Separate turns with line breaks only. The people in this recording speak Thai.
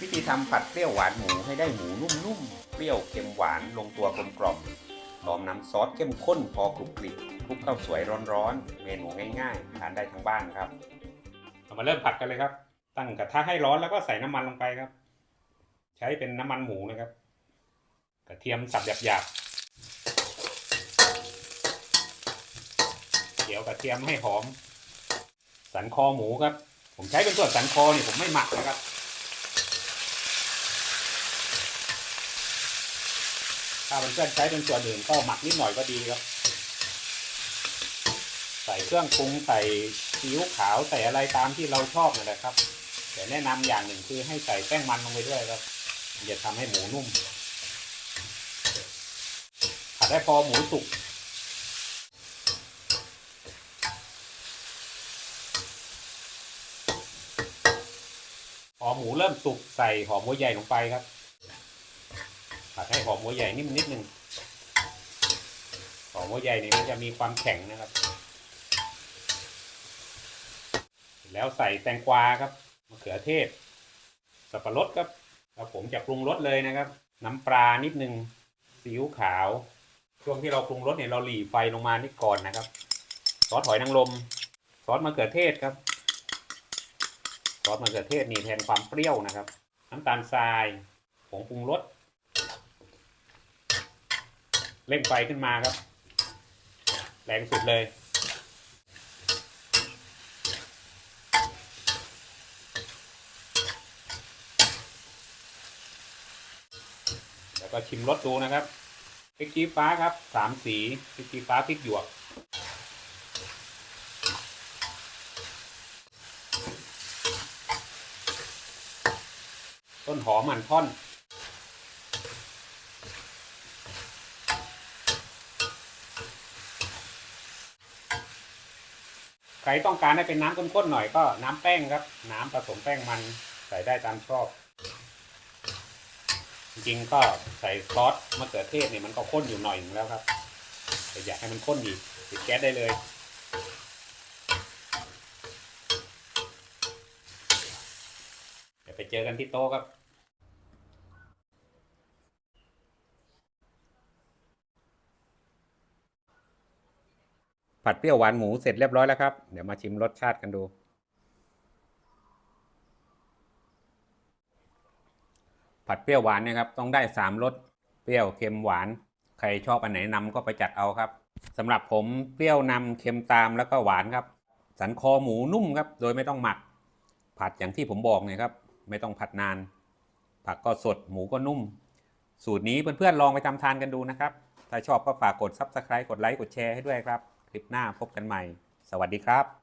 วิธีทำผัดเปรี้ยวหวานหมูให้ได้หมูนุ่มๆ เปรี้ยวเค็มหวานลงตัวกลมกล่อมพร้อมน้ำซอสเข้มข้นพอกรุบกริบคลุกข้าวสวยร้อนๆ เมนูง่ายๆ ทานได้ทั้งบ้านครับ เรามาเริ่มผัดกันเลยครับ ตั้งกระทะให้ร้อนแล้วก็ใส่น้ำมันลงไปครับ ใช้เป็นน้ำมันหมูนะครับ กระเทียมสับหยาบๆเดี๋ยวกระเทียมให้หอม สันคอหมูครับ ผมใช้เป็นส่วนสันคอนี่ผมไม่หมักนะครับ ถ้าเพื่อนๆใช้เป็นส่วนอื่นก็หมักนิดหน่อยก็ดีครับ ใส่เครื่องปรุงใส่ซีอิ๊วขาวใส่อะไรตามที่เราชอบนั่นแหละครับ แต่แนะนำอย่างหนึ่งคือให้ใส่แป้งมันลงไปด้วยครับจะทำให้หมูนุ่มผัดได้พอหมูสุกพอหมูเริ่มสุกใส่หอมหัวใหญ่ลงไปครับ ผัดให้หอมหัวใหญ่นิ่มนิดนึงหอมหัวใหญ่นี่มันจะมีความแข็งนะครับ แล้วใส่แตงกวาครับมะเขือเทศ สับปะรดครับแล้วผมจะปรุงรสเลยนะครับ น้ำปลานิดนึงซีอิ๊วขาว ช่วงที่เราปรุงรสเนี่ยเราหลีไฟลงมานิดก่อนนะครับซอสหอยนางรมซอสมะเขือเทศครับซอสมะเขือเทศนี่แทนความเปรี้ยวนะครับ น้ำตาลทรายผงปรุงรส เร่งไฟขึ้นมาครับ แรงสุดเลยแล้วก็ชิมรสดูนะครับพริกชี้ฟ้าครับสามสีพริกชี้ฟ้าพริกหยวกต้นหอมหั่นท่อน ใครต้องการให้เป็นน้ำข้นๆหน่อยก็น้ำแป้งครับ น้ำผสมแป้งมันใส่ได้ตามชอบ จริงก็ใส่ซอสมะเขือเทศเนี่ยมันก็ข้นอยู่หน่อยนึงแล้วครับแต่อยากให้มันข้นอีกปิดแก๊สได้เลยเดี๋ยวไปเจอกันที่โต๊ะครับ ผัดเปรี้ยวหวานหมูเสร็จเรียบร้อยแล้วครับ เดี๋ยวมาชิมรสชาติกันดู ผัดเปรี้ยวหวานเนี่ยครับ ต้องได้สามรสเปรี้ยวเค็มหวาน ใครชอบอันไหนนำก็ไปจัดเอาครับสำหรับผมเปรี้ยวนำเค็มตามแล้วก็หวานครับ สันคอหมูนุ่มครับ โดยไม่ต้องหมัก ผัดอย่างที่ผมบอกเนี่ยครับ ไม่ต้องผัดนาน ผักก็สดหมูก็นุ่ม สูตรนี้เพื่อนๆลองไปทำทานกันดูนะครับ ถ้าชอบก็ฝากกด Subscribe กดไลค์กดแชร์ให้ด้วยครับ ลิปหน้าพบกันใหม่ สวัสดีครับ